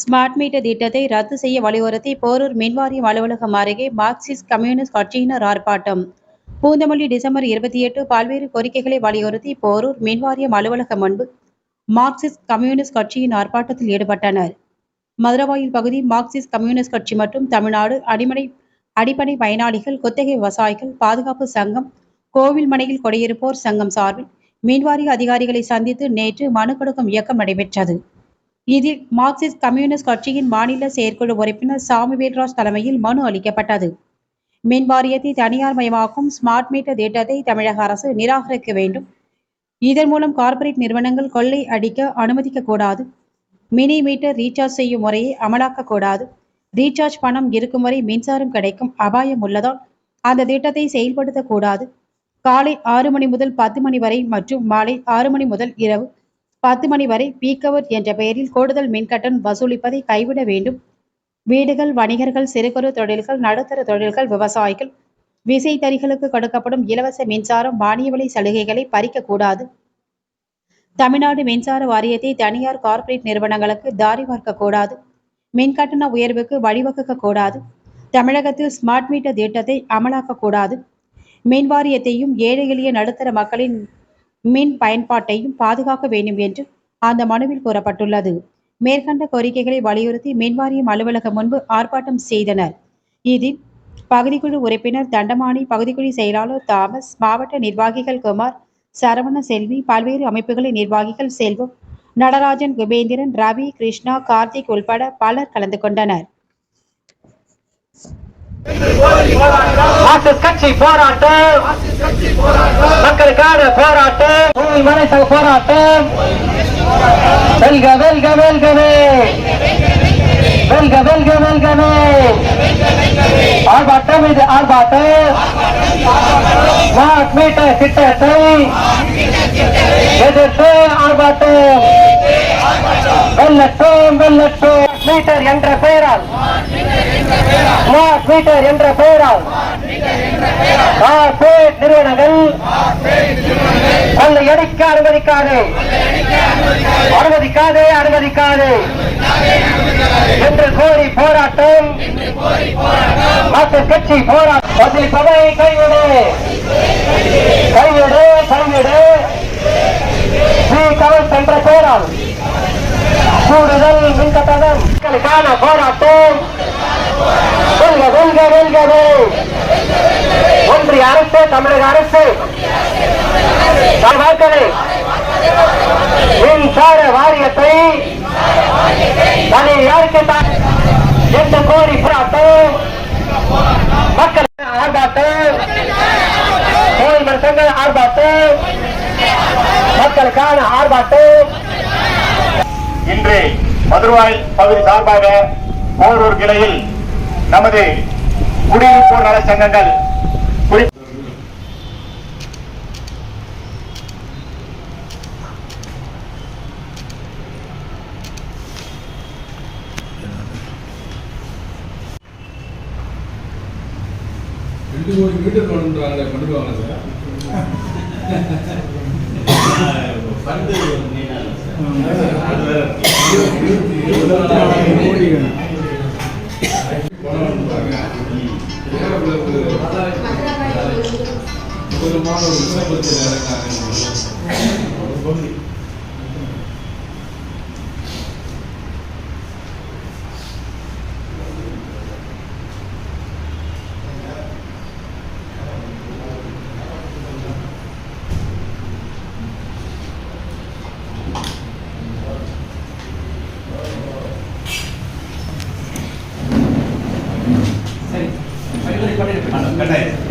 Smart meter திட்டத்தை ரத்து செய்ய வலியுறுத்தி போரூர் மின்வாரியம் அலுவலகம் அருகே மார்க்சிஸ்ட் கம்யூனிஸ்ட் கட்சியினர் ஆர்ப்பாட்டம். பூந்தமல்லி டிசம்பர் இருபத்தி எட்டு பல்வேறு கோரிக்கைகளை வலியுறுத்தி போரூர் மின்வாரியம் அலுவலகம் முன்பு மார்க்சிஸ்ட் கம்யூனிஸ்ட் கட்சியின் ஆர்ப்பாட்டத்தில் ஈடுபட்டனர். மதுரவாயில் பகுதி மார்க்சிஸ்ட் கம்யூனிஸ்ட் கட்சி மற்றும் தமிழ்நாடு அடிமனை அடிப்படை பயனாளிகள் குத்தகை விவசாயிகள் பாதுகாப்பு சங்கம் கோவில்மனையில் குடியிருப்போர் சங்கம் சார்பில் மின்வாரிய அதிகாரிகளை சந்தித்து நேற்று மனு கொடுக்கும் இயக்கம் நடைபெற்றது. இதில் மார்க்சிஸ்ட் கம்யூனிஸ்ட் கட்சியின் மாநில செயற்குழு உறுப்பினர் சாமுவேல்ராஜ் தலைமையில் மனு அளிக்கப்பட்டது. மின் வாரியத்தை தனியார் மயமாக்கும் ஸ்மார்ட் மீட்டர் திட்டத்தை தமிழக அரசு நிராகரிக்க வேண்டும். இதன் மூலம் கார்ப்பரேட் நிறுவனங்கள் கொள்ளை அடிக்க அனுமதிக்க கூடாது. மினி மீட்டர் ரீசார்ஜ் செய்யும் முறையை அமலாக்க கூடாது. ரீசார்ஜ் பணம் இருக்கும் வரை மின்சாரம் கிடைக்கும் அபாயம் உள்ளதால் அந்த திட்டத்தை செயல்படுத்தக்கூடாது காலை ஆறு மணி முதல் பத்து மணி வரை மற்றும் மாலை ஆறு மணி முதல் இரவு பத்து மணி வரை பீக் அவர் என்ற பெயரில் கூடுதல் மின்கட்டணம் வசூலிப்பதை கைவிட வேண்டும். வீடுகள் வணிகர்கள் சிறு குறு தொழில்கள் நடுத்தர தொழில்கள் விவசாயிகள் விசைத்தறிகளுக்கு கொடுக்கப்படும் இலவச மின்சாரம் மானிய விலை சலுகைகளை பறிக்கக்கூடாது. தமிழ்நாடு மின்சார வாரியத்தை தனியார் கார்ப்பரேட் நிறுவனங்களுக்கு தாரி பார்க்கக்கூடாது. மின்கட்டண உயர்வுக்கு வழிவகுக்க கூடாது தமிழகத்தில் ஸ்மார்ட் மீட்டர் திட்டத்தை அமலாக்கக்கூடாது. மின் வாரியத்தையும் ஏழை எளிய நடுத்தர மக்களின் மின் பயன்பாட்டையும் பாதுகாக்க வேண்டும் என்று அந்த மனுவில் கூறப்பட்டுள்ளது. மேற்கண்ட கோரிக்கைகளை வலியுறுத்தி மின்வாரியம் அலுவலகம் முன்பு ஆர்ப்பாட்டம் செய்தனர். இதில் பகுதிக்குழு உறுப்பினர் தண்டமானி பகுதிக்குழு செயலாளர் தாமஸ் மாவட்ட நிர்வாகிகள் குமார் சரவண செல்வி பல்வேறு அமைப்புகளின் நிர்வாகிகள் செல்வம் நடராஜன் குபேந்திரன் ரவி கிருஷ்ணா கார்த்திக் உள்பட பலர் கலந்து கொண்டனர். கட்சி போராட்டம். மக்களுக்கான போராட்டம். பூமி மனைசக போராட்டம். வெல்க வெல்க வெல்கவே. வெல்க வெல்க வெல்கவே. ஆர்ப்பாட்டம் இது ஆர்ப்பாட்டம். ஸ்மார்ட் மீட்டர் திட்டத்தை எதிர்த்து ஆர்ப்பாட்டம். வெல்லட்டும் வெல்லட்டும். மீட்டர் என்ற பெயரால் ட்விட்டர் என்ற பெயரால் கார்பரேட் நிறுவனங்கள் எடுக்க அனுமதிக்காது. அனுமதிக்காதே அனுமதிக்காது. என்று கோரி போராட்டம். மார்க்சிஸ்ட் கட்சி போராட்டம். வசூலிப்பதை கைவிடு. கைவிடு கைவிடு. ஸ்ரீ கவர்ஸ் என்ற பெயரால் கூடுதல் மின்கட்டணம். மக்களுக்கான போராட்டம். வெல்க வெல்க வெல்கவே ஒன்றிய அரசு தமிழக அரசு. வாக்களே மின்சார வாரியத்தை தனியாருக்கு தான் என்று கோரி போராட்டம் மக்கள் ஆர்ப்பாட்டம் கோயில் சங்க ஆர்ப்பாட்டம் மக்களுக்கான ஆர்ப்பாட்டம் இன்று மதுரவாய் பகுதி சார்பாக போரூர் கிளையில் நமது குடியிருப்போர் நல சங்கங்கள் ரெண்டு கோடி மீட்டர் பண்ணுறாங்க பண்ணுவாங்க சார்? இருபத்தி இருபத்தி கோடி ஒரு விண்ணப்பத்தில் இறங்காங்க சரி